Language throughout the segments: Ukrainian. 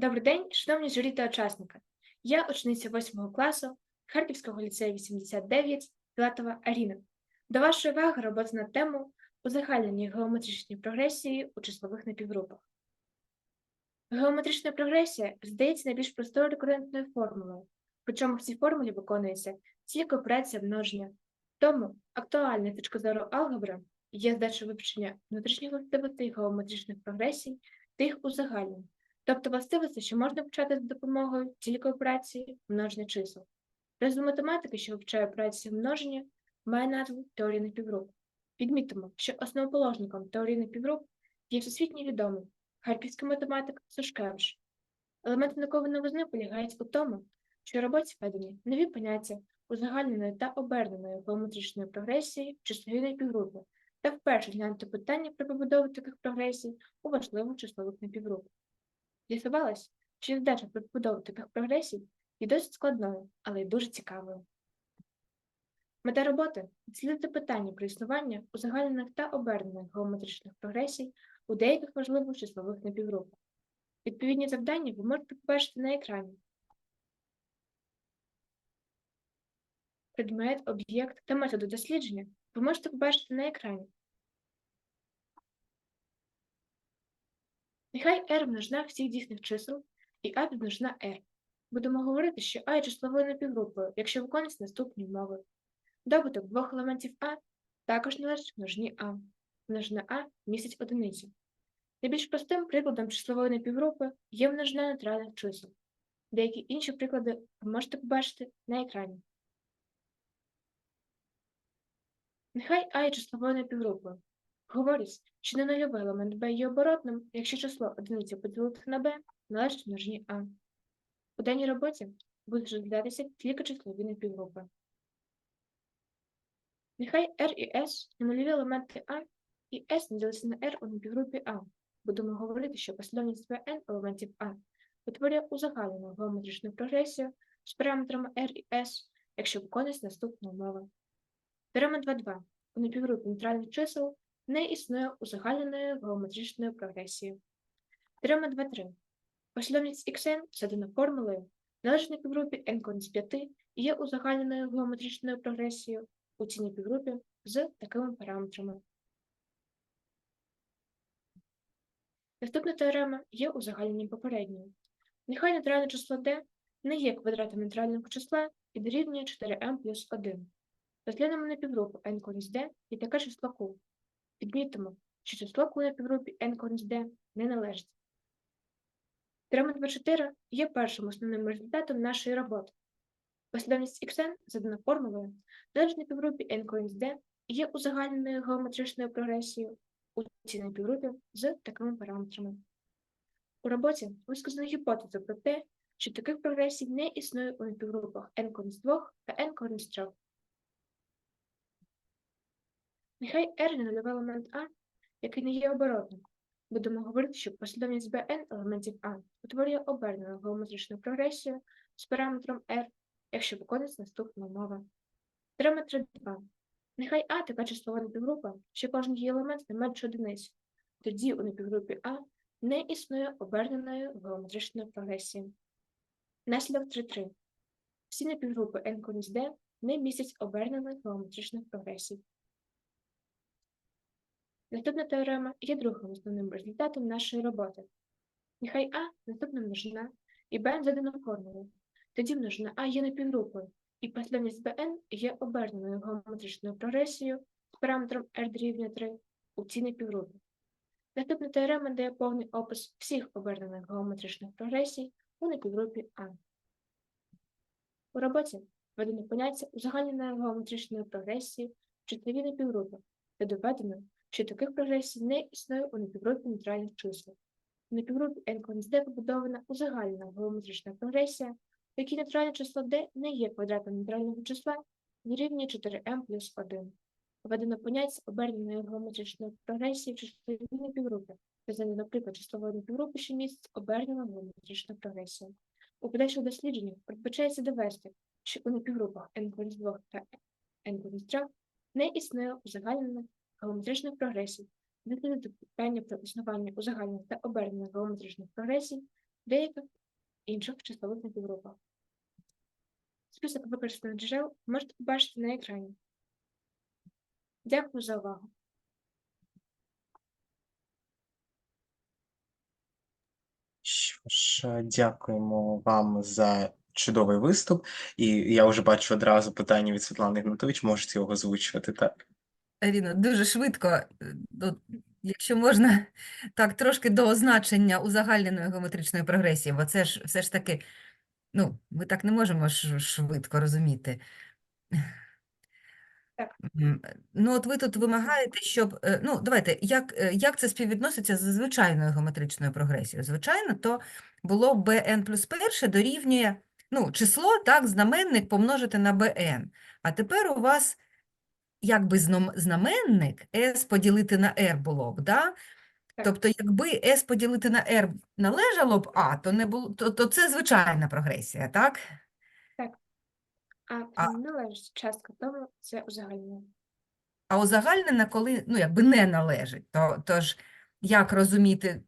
Добрий день, шановні журі та учасники. Я учениця 8 класу Харківського ліцею 89 Філатова Аріна. До вашої уваги робота на тему узагальнення геометричної прогресії у числових напівгрупах. Геометрична прогресія здається найбільш простою рекурентною формулою, причому в цій формулі виконується тільки операція множення. Тому актуальна точка зору алгебри є здача вивчення внутрішніх властивостей геометричних прогресій та їх узагальнень, тобто властивості, що можна почати за допомогою тільки операції множення чисел. Розділ математики, що вивчає операції множення, має назву теорії напівгруп. Відмітимо, що основоположником теорії напівгруп є всесвітньо відомий харківський математик Сушкевич. Елемент наукової новизни полягають у тому, що роботі введені нові поняття узагальненої та оберненої геометричної прогресії в числовій напівгрупи та вперше глянути питання про побудову таких прогресій у важливих числових напівгрупах. З'ясувалось, що задача про таких прогресій є досить складною, але й дуже цікавою. Мета роботи дослідити питання про існування узагальнених та обернених геометричних прогресій у деяких важливих числових напівгрупах. Відповідні завдання ви можете побачити на екрані. Предмет, об'єкт та методи дослідження ви можете побачити на екрані. Нехай r множина всіх дійсних чисел і a підмножина r. Будемо говорити, що a є числовою напівгрупою, якщо виконується наступні умови. Добуток двох елементів А також належить множині А. Множина А містить одиницю. Найбільш простим прикладом числової напівгрупи є множина нейтральних чисел. Деякі інші приклади ви можете побачити на екрані. Нехай А є числовою напівгрупою. Говорить, що ненульовий елемент b є оборотним, якщо число одиниця поділити на b належить множині А. У даній роботі будуть розглядатися тільки числові напівгрупи. Нехай R і S – ненульові елементи А, і S наділиться на R у напівгрупі А. Будемо говорити, що послідовність Vn елементів А утворює узагальнену геометричну прогресію з параметрами R і S, якщо виконується наступна умова. Теорема 2.2. У напівгрупі нейтральних чисел не існує узагальненої геометричної прогресії. Теорема 2.3. Послідовність xn, задана формулою, належить напівгрупі n конус 5 і є узагальненою геометричною прогресією у цій напівгрупі з такими параметрами. Наступна теорема є узагальненням попередньої. Нехай нейтральне число d не є квадратом нейтрального числа і дорівнює 4m плюс 1. Розглянемо напівгрупу n конус d і таке число q. Відмітимо, що число на півгрупі n конус d не належить. Теорема 24 є першим основним результатом нашої роботи. Послідовність xn, задана формулою, належить на півгрупі n конус d є узагальненою геометричною прогресією у цій напівгрупі з такими параметрами. У роботі висказано гіпотезу про те, що таких прогресій не існує у напівгрупах n конус 2 та n конус 3. Нехай R не нульовий елемент А, який не є оборотним. Будемо говорити, що послідовність Bn елементів А утворює обернену геометричну прогресію з параметром R, якщо виконується наступна умова. Теорема 3.2. Нехай А така числова напівгрупа, що кожен її елемент не менше одиниць. Тоді у напівгрупі А не існує оберненої геометричної прогресії. Наслідок 3.3. Всі напівгрупи n d не містять обернених геометричних прогресій. Наступна теорема є другим основним результатом нашої роботи. Нехай А наступна множина і Б задана формулою. Тоді множина А є напівгрупою, і послідовність Bn є оберненою геометричною прогресією з параметром R дорівнює 3 у цій напівгрупі. Наступна теорема дає повний опис всіх обернених геометричних прогресій у напівгрупі А. У роботі введено поняття узагальненої геометричної прогресії в числові напівгрупи, де доведено, що таких прогресій не існує у напівгрупі нейтральних чисел. У напівгрупі n конус d побудована узагальнена геометрична прогресія, в якій нейтральне число d не є квадратом нейтрального числа, дорівнює 4m плюс 1. Введено поняття оберненої геометричної прогресії в числовій напівгрупі, де наприклад, числової напівгрупи, що містить обернену геометричну прогресію. У подальших дослідженнях передбачається довести, що у напівгрупах n плюс 2 та n плюс 3 не існує узагальнених геометричних прогресій, дослідити питання про існування узагальнених та обернених геометричних прогресій деяких інших числових напівгрупах. Список використаних джерел можете побачити на екрані. Дякую за увагу. Що ж, дякуємо вам за чудовий виступ. І я вже бачу одразу питання від Світлани Ігнатович, можете його озвучувати, так? Аріно, дуже швидко, е, якщо можна, так, трошки до означення узагальненої геометричної прогресії, бо це ж все ж таки, ну, ми так не можемо швидко розуміти. Так. Ну, от ви тут вимагаєте, щоб, е, ну, давайте, як, е, як це співвідноситься з звичайною геометричною прогресією? Звичайно, то було bn плюс перше дорівнює, ну, число, так, знаменник помножити на bn. А тепер у вас якби знаменник s поділити на r було б, да? Так. Тобто, якби s поділити на r належало б a, то, не було, то, то це звичайна прогресія, так? А А- не належить частка, тому це узагальнено. А узагальнена, коли ну, якби не належить, то, то ж як розуміти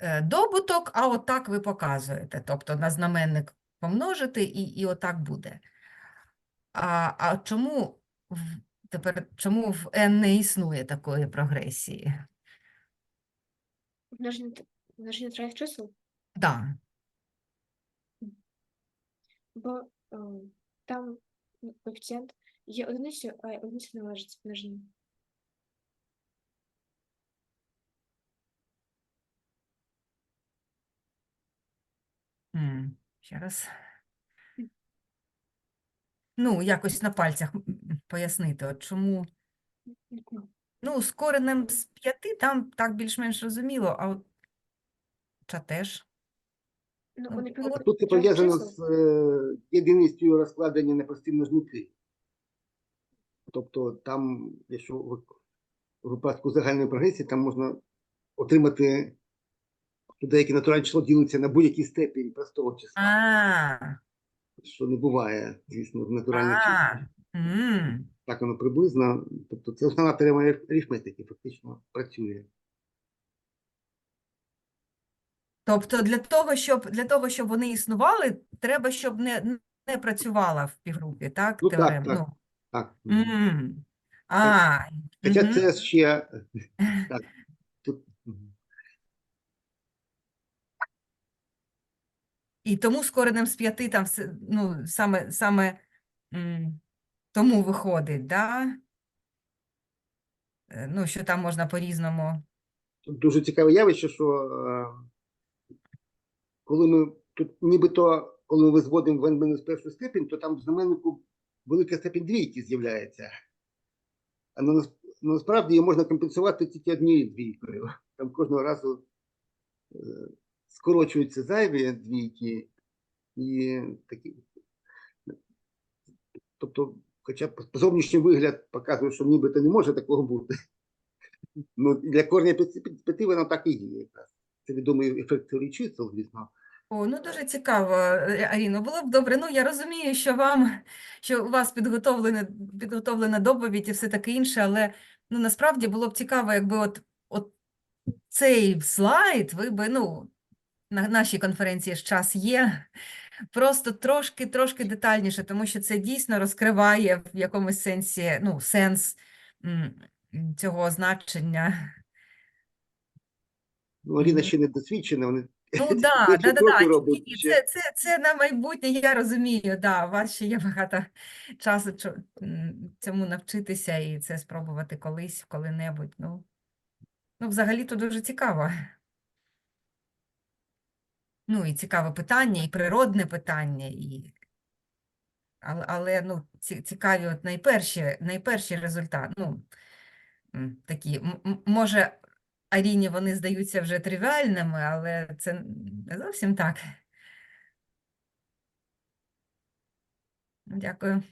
е, добуток, а отак ви показуєте. Тобто на знаменник помножити і, і отак буде. А, а чому тепер чому в n не існує такої прогресії? Множення, т- множення троїх чисел, Да. бо е, там коефіцієнт є одиницею, а одиниця належить множенню. Ще раз. Ну, якось на пальцях пояснити, от чому. Ну, з коренем з п'яти там так більш-менш розуміло, а от ча теж. Ну, вони от Тут це пов'язано з е, єдиністю розкладення на прості множники. Тобто там, якщо в в випадку загальної прогресії, там можна отримати, що деякі натуральні число ділиться на будь-який степінь простого числа, А, що не буває, звісно, в натуральних числах. М. Так воно приблизно. Тобто це основна теорема арифметики, фактично працює. Тобто для того, щоб, для того, щоб вони існували, треба, щоб не, не працювала в півгрупі, так, Ну, так, так. Ну, Так. м. А, Хоча мгм. це ще так. Тут. І тому з коренем з п'яти там ну, саме, саме м, тому виходить, да? Е, Ну, що там можна по-різному. Тут дуже цікаве явище, що е, коли ми тут нібито, коли ми зводимо в n першу степінь, то там в знаменнику велика степінь двійки з'являється. А на, нас- насправді її можна компенсувати тільки однією двійкою. Там кожного разу е, скорочуються зайві двійки і такі. Тобто, хоча зовнішній вигляд показує, що нібито не може такого бути. Ну, для корня п'яти воно так і є. Це відомий ефект теорії чисел, звісно. О, ну дуже цікаво, е, Аріно. Було б добре. Ну, я розумію, що вам, що у вас підготовлена, підготовлена доповідь і все таке інше, але ну, насправді було б цікаво, якби от, от цей слайд ви би, ну, на нашій конференції ж час є, просто трошки, трошки детальніше, тому що це дійсно розкриває в якомусь сенсі, ну, сенс цього значення. Ну, Аліна Мгм. ще не досвідчена, вони Ну да, да, да, да. це, це, це на майбутнє, я розумію, да, у вас ще є багато часу цьому навчитися і це спробувати колись, коли-небудь. Ну, ну взагалі-то дуже цікаво. Ну, і цікаве питання, і природне питання, і... Але, але ну, цікаві от найперші, найперші результати. Ну, такі, може, Аріні вони здаються вже тривіальними, але це не зовсім так. Дякую.